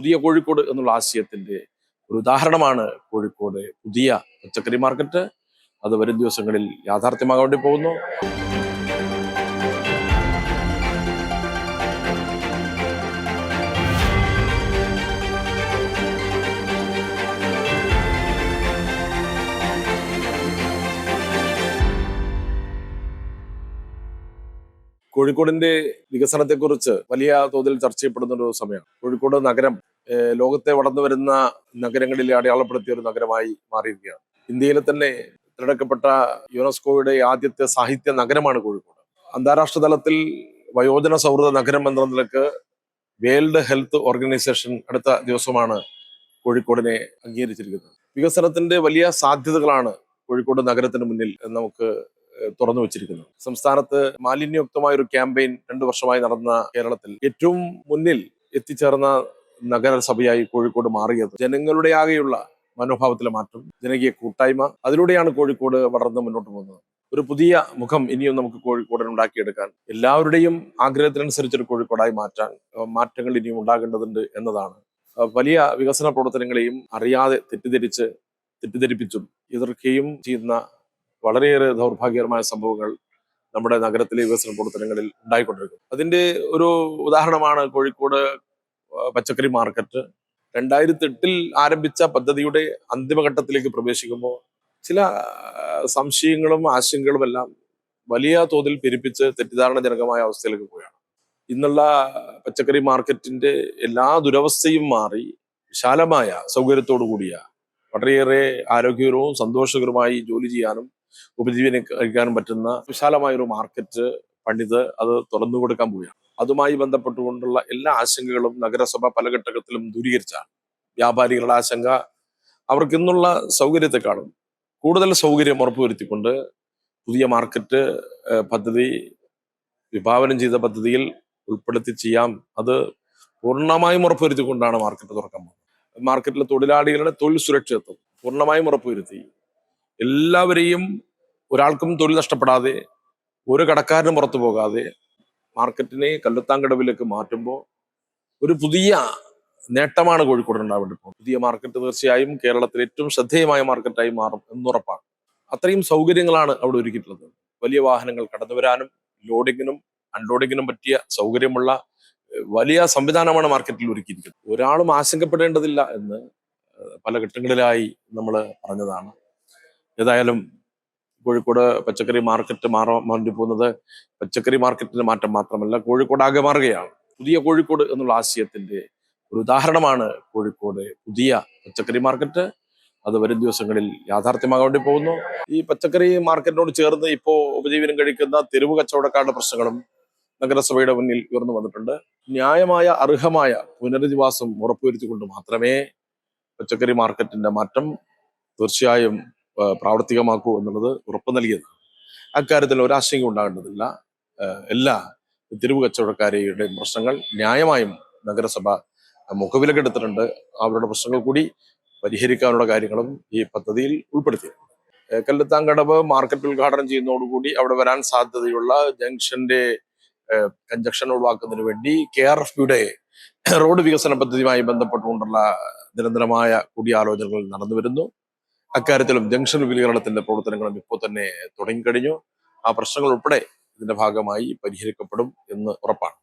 പുതിയ കോഴിക്കോട് എന്നുള്ള ആശയത്തിന്റെ ഒരു ഉദാഹരണമാണ് കോഴിക്കോട് പുതിയ പച്ചക്കറി മാർക്കറ്റ് അത് വരും ദിവസങ്ങളിൽ യാഥാർത്ഥ്യമാകാൻ വേണ്ടി പോകുന്നു. കോഴിക്കോടിന്റെ വികസനത്തെക്കുറിച്ച് വലിയ തോതിൽ ചർച്ച ചെയ്യപ്പെടുന്ന ഒരു സമയമാണ്. കോഴിക്കോട് നഗരം ലോകത്തെ വളർന്നു വരുന്ന നഗരങ്ങളിൽ അടയാളപ്പെടുത്തിയ ഒരു നഗരമായി മാറിയിരിക്കുകയാണ്. ഇന്ത്യയിലെ തന്നെ തിരഞ്ഞെടുക്കപ്പെട്ട യുനെസ്കോയുടെ ആദ്യത്തെ സാഹിത്യ നഗരമാണ് കോഴിക്കോട്. അന്താരാഷ്ട്ര തലത്തിൽ വയോജന സൗഹൃദ നഗരം എന്ന നിലയ്ക്ക് വേൾഡ് ഹെൽത്ത് ഓർഗനൈസേഷൻ അടുത്ത ദിവസമാണ് കോഴിക്കോടിനെ അംഗീകരിച്ചിരിക്കുന്നത്. വികസനത്തിന്റെ വലിയ സാധ്യതകളാണ് കോഴിക്കോട് നഗരത്തിന് മുന്നിൽ നമുക്ക് തുറന്നു വെച്ചിരിക്കുന്നത്. സംസ്ഥാനത്ത് മാലിന്യയുക്തമായ ഒരു ക്യാമ്പയിൻ രണ്ടു വർഷമായി നടന്ന കേരളത്തിൽ ഏറ്റവും മുന്നിൽ എത്തിച്ചേർന്ന നഗരസഭയായി കോഴിക്കോട് മാറിയത്. ജനങ്ങളുടെ ആകെയുള്ള മനോഭാവത്തിലെ മാറ്റം ജനകീയ കൂട്ടായ്മ അതിലൂടെയാണ് കോഴിക്കോട് വളർന്ന് മുന്നോട്ട് പോകുന്നത്. ഒരു പുതിയ മുഖം ഇനിയും നമുക്ക് കോഴിക്കോടിന് ഉണ്ടാക്കിയെടുക്കാൻ എല്ലാവരുടെയും ആഗ്രഹത്തിനനുസരിച്ച് ഒരു കോഴിക്കോടായി മാറ്റാൻ മാറ്റങ്ങൾ ഇനിയും ഉണ്ടാകേണ്ടതുണ്ട് എന്നതാണ്. വലിയ വികസന പ്രവർത്തനങ്ങളെയും അറിയാതെ തെറ്റിദ്ധരിച്ച് തെറ്റിദ്ധരിപ്പിച്ചും എതിർക്കുകയും ചെയ്യുന്ന വളരെയേറെ ദൗർഭാഗ്യകരമായ സംഭവങ്ങൾ നമ്മുടെ നഗരത്തിലെ വികസന പ്രവർത്തനങ്ങളിൽ ഉണ്ടായിക്കൊണ്ടിരിക്കുന്നു. അതിന്റെ ഒരു ഉദാഹരണമാണ് കോഴിക്കോട് പച്ചക്കറി മാർക്കറ്റ് രണ്ടായിരത്തി എട്ടിൽ ആരംഭിച്ച പദ്ധതിയുടെ അന്തിമഘട്ടത്തിലേക്ക് പ്രവേശിക്കുമ്പോൾ ചില സംശയങ്ങളും ആശങ്കകളും എല്ലാം വലിയ തോതിൽ പെരുപ്പിച്ച് തെറ്റിദ്ധാരണജനകമായ അവസ്ഥയിലേക്ക് പോവുകയാണ് ഇന്നുള്ള പച്ചക്കറി മാർക്കറ്റിന്റെ എല്ലാ ദുരവസ്ഥയും മാറി വിശാലമായ സൗകര്യത്തോടു കൂടിയ വളരെയേറെ ആരോഗ്യകരവും സന്തോഷകരമായി ജോലി ചെയ്യാനും ഉപജീവനം കഴിക്കാനും പറ്റുന്ന വിശാലമായ ഒരു മാർക്കറ്റ് പണിത് അത് തുറന്നു കൊടുക്കാൻ പോവുകയാണ്. അതുമായി ബന്ധപ്പെട്ടുകൊണ്ടുള്ള എല്ലാ ആശങ്കകളും നഗരസഭ പല ഘട്ടത്തിലും ദൂരീകരിച്ചാണ്. വ്യാപാരികളുടെ ആശങ്ക അവർക്ക് ഇന്നുള്ള സൗകര്യത്തെക്കാളും കൂടുതൽ സൗകര്യം ഉറപ്പുവരുത്തിക്കൊണ്ട് പുതിയ മാർക്കറ്റ് പദ്ധതി വിഭാവനം ചെയ്ത പദ്ധതിയിൽ ഉൾപ്പെടുത്തി ചെയ്യാം. അത് പൂർണമായും ഉറപ്പുവരുത്തിക്കൊണ്ടാണ് മാർക്കറ്റ് തുറക്കാൻ പോകുന്നത്. മാർക്കറ്റിലെ തൊഴിലാളികളുടെ തൊഴിൽ സുരക്ഷിതത്വം പൂർണമായും ഉറപ്പുവരുത്തി. എല്ലാവരെയും ഒരാൾക്കും തൊഴിൽ നഷ്ടപ്പെടാതെ ഒരു കടക്കാരനും പുറത്തു പോകാതെ മാർക്കറ്റിനെ കല്ലുത്താങ്കടവിലേക്ക് മാറ്റുമ്പോൾ ഒരു പുതിയ നേട്ടമാണ് കോഴിക്കോട് ഉണ്ടാവേണ്ടത്. പുതിയ മാർക്കറ്റ് തീർച്ചയായും കേരളത്തിലെ ഏറ്റവും ശ്രദ്ധേയമായ മാർക്കറ്റായി മാറും എന്നുറപ്പാണ്. അത്രയും സൗകര്യങ്ങളാണ് അവിടെ ഒരുക്കിയിട്ടുള്ളത്. വലിയ വാഹനങ്ങൾ കടന്നു വരാനും ലോഡിങ്ങിനും അൺലോഡിങ്ങിനും പറ്റിയ സൗകര്യമുള്ള വലിയ സംവിധാനമാണ് മാർക്കറ്റിൽ ഒരുക്കിയിരിക്കുന്നത്. ഒരാളും ആശങ്കപ്പെടേണ്ടതില്ല എന്ന് പല ഘട്ടങ്ങളിലായി നമ്മൾ പറഞ്ഞതാണ്. ഏതായാലും കോഴിക്കോട് പച്ചക്കറി മാർക്കറ്റ് മാറാൻ വേണ്ടി പോകുന്നത് പച്ചക്കറി മാർക്കറ്റിന്റെ മാറ്റം മാത്രമല്ല കോഴിക്കോട് ആകെ മാറുകയാണ്. പുതിയ കോഴിക്കോട് എന്നുള്ള ആശയത്തിന്റെ ഒരു ഉദാഹരണമാണ് കോഴിക്കോട് പുതിയ പച്ചക്കറി മാർക്കറ്റ്. അത് വരും ദിവസങ്ങളിൽ യാഥാർത്ഥ്യമാകേണ്ടി പോകുന്നു. ഈ പച്ചക്കറി മാർക്കറ്റിനോട് ചേർന്ന് ഇപ്പോൾ ഉപജീവനം കഴിക്കുന്ന തെരുവ് കച്ചവടക്കാരുടെ പ്രശ്നങ്ങളും നഗരസഭയുടെ മുന്നിൽ ഉയർന്നു വന്നിട്ടുണ്ട്. ന്യായമായ അർഹമായ പുനരധിവാസം ഉറപ്പുവരുത്തിക്കൊണ്ട് മാത്രമേ പച്ചക്കറി മാർക്കറ്റിന്റെ മാറ്റം തീർച്ചയായും പ്രാവർത്തികമാക്കൂ എന്നുള്ളത് ഉറപ്പ് നൽകിയത്. അക്കാര്യത്തിൽ ഒരാശങ്ക ഉണ്ടാകേണ്ടതില്ല. എല്ലാ തെരുവ് കച്ചവടക്കാരെയുടെയും പ്രശ്നങ്ങൾ ന്യായമായും നഗരസഭ മുഖവിലക്കെടുത്തിട്ടുണ്ട്. അവരുടെ പ്രശ്നങ്ങൾ കൂടി പരിഹരിക്കാനുള്ള കാര്യങ്ങളും ഈ പദ്ധതിയിൽ ഉൾപ്പെടുത്തി കല്ലത്താങ്കടവ് മാർക്കറ്റ് ഉദ്ഘാടനം ചെയ്യുന്നതോടുകൂടി അവിടെ വരാൻ സാധ്യതയുള്ള ജംഗ്ഷന്റെ കഞ്ചക്ഷൻ ഒഴിവാക്കുന്നതിന് വേണ്ടി കെ ആർ എഫ് യുടെ റോഡ് വികസന പദ്ധതിയുമായി ബന്ധപ്പെട്ടുകൊണ്ടുള്ള നിരന്തരമായ കൂടിയാലോചനകൾ നടന്നു വരുന്നു. അക്കാര്യത്തിലും ജംഗ്ഷൻ വിപുലീകരണത്തിന്റെ പ്രവർത്തനങ്ങളും ഇപ്പോൾ തന്നെ തുടങ്ങിക്കഴിഞ്ഞു. ആ പ്രശ്നങ്ങൾ ഉൾപ്പെടെ ഇതിന്റെ ഭാഗമായി പരിഹരിക്കപ്പെടും എന്ന് ഉറപ്പാണ്.